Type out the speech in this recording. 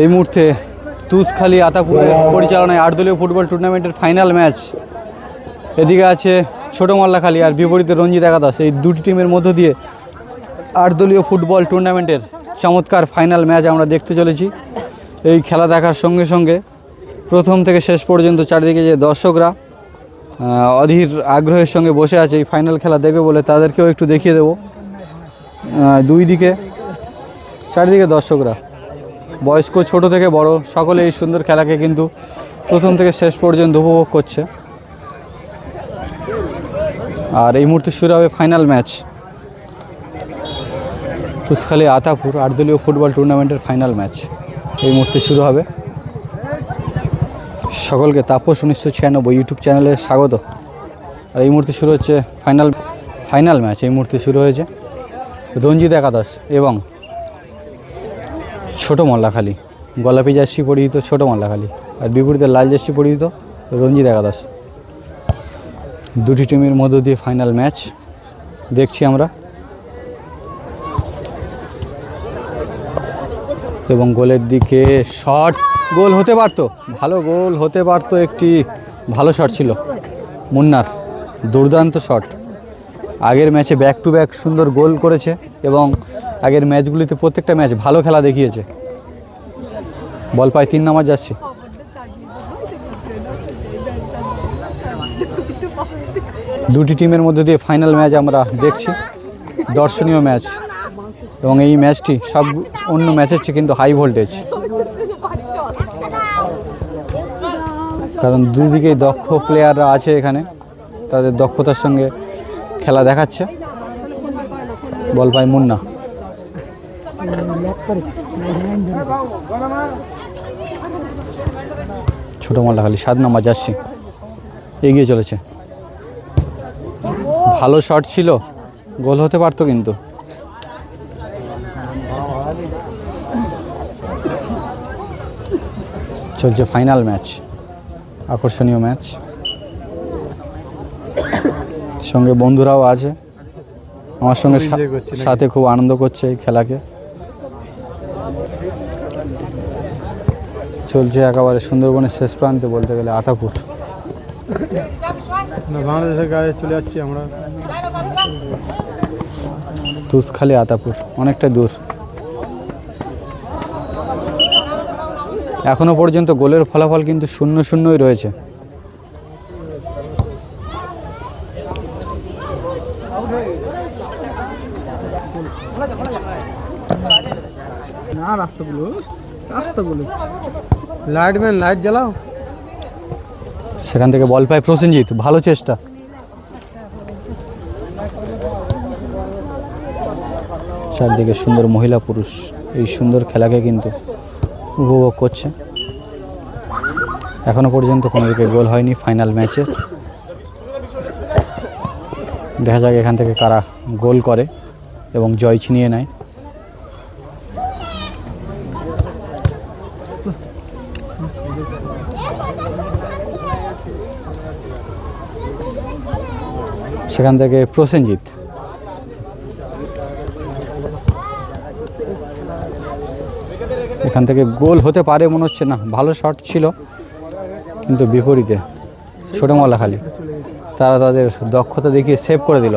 এই মুহূর্তে তুষখালী আতাপুরের পরিচালনায় আটদলীয় ফুটবল টুর্নামেন্টের ফাইনাল ম্যাচ। এদিকে আছে ছোট মাল্লাখালী আর বিপরীতে রঞ্জিত একাদশ। এই দুটি টিমের মধ্য দিয়ে আটদলীয় ফুটবল টুর্নামেন্টের চমৎকার ফাইনাল ম্যাচ আমরা দেখতে চলেছি। এই খেলা দেখার সঙ্গে সঙ্গে প্রথম থেকে শেষ পর্যন্ত চারিদিকে যে দর্শকরা অধীর আগ্রহের সঙ্গে বসে আছে এই ফাইনাল খেলা দেখবে বলে তাদেরকেও একটু দেখিয়ে দেবো। দুই দিকে চারিদিকে দর্শকরা। বয়স্ক, ছোট থেকে বড়, সকলে এই সুন্দর খেলাকে কিন্তু প্রথম থেকে শেষ পর্যন্ত উপভোগ করছে। আর এই মুহূর্তে শুরু হবে ফাইনাল ম্যাচ তুসখালী, আতাপুর আটদলীয় ফুটবল টুর্নামেন্টের ফাইনাল ম্যাচ এই মুহূর্তে শুরু হবে। সকলকে তাপস উনিশশো ছিয়ানব্বই ইউটিউব চ্যানেলে স্বাগত। আর এই মুহূর্তে শুরু হচ্ছে ফাইনাল ফাইনাল ম্যাচ এই মুহূর্তে শুরু হয়েছে রঞ্জিত একাদশ এবং ছোট মল্লাখালী। গোলাপি জার্সি পরিহিত ছোট মল্লাখালী আর বিপরীতে লাল জার্সি পরিহিত রঞ্জিত একাদশ। দুটি টিমের মধ্য দিয়ে ফাইনাল ম্যাচ দেখছি আমরা। এবং গোলের দিকে শট গোল হতে পারতো। ভালো গোল হতে পারতো একটি ভালো শট ছিল। মুন্নার দুর্দান্ত শট আগের ম্যাচে ব্যাক টু ব্যাক সুন্দর গোল করেছে এবং আগের ম্যাচগুলিতে প্রত্যেকটা ম্যাচ ভালো খেলা দেখিয়েছে। বল পায়, তিন নাম্বার যাচ্ছে। দুটি টিমের মধ্যে দিয়ে ফাইনাল ম্যাচ আমরা দেখছি। দর্শনীয় ম্যাচ। এবং এই ম্যাচটি সব অন্য ম্যাচের চেয়ে কিন্তু হাই ভোল্টেজ কারণ দুদিকেই দক্ষ প্লেয়াররা আছে এখানে। তাদের দক্ষতার সঙ্গে খেলা দেখাচ্ছে। বল পায় মুন্না। ছোট মাল্লাখালি সাত নম্বর যাচ্ছি এগিয়ে চলেছে। ভালো শট ছিল গোল হতে পারতো কিন্তু। চলছে ফাইনাল ম্যাচ আকর্ষণীয় ম্যাচ সঙ্গে বন্ধুরাও আছে। আমার সঙ্গে সাথে খুব আনন্দ করছে এই খেলাকে। চলছে একেবারে সুন্দরবনের শেষ প্রান্তে বলতে গেলে আটাপুর বাংলাদেশের গায়ে চলে যাচ্ছি আমরা। তুষখালী আতাপুর অনেকটা দূর। এখনও পর্যন্ত গোলের ফলাফল কিন্তু শূন্য শূন্যই রয়েছে। না রাস্তাগুলো। লাইট ম্যান লাইট জ্বালাও। সেখান থেকে বল পায় প্রসেনজিৎ, ভালো চেষ্টা। চারদিকে সুন্দর মহিলা পুরুষ, এই সুন্দর খেলাকে কিন্তু উপভোগ করছে। এখনও পর্যন্ত কোনো দিকে গোল হয়নি ফাইনাল ম্যাচে। দেখা যাক এখান থেকে কারা গোল করে এবং জয় ছিনিয়ে নেয়। সেখান থেকে প্রসেনজিৎ। এখান থেকে গোল হতে পারে মনে হচ্ছে না। ভালো শট ছিল কিন্তু বিপরীতে ছোট মলাখালি তারা তাদের দক্ষতা দেখিয়ে সেভ করে দিল।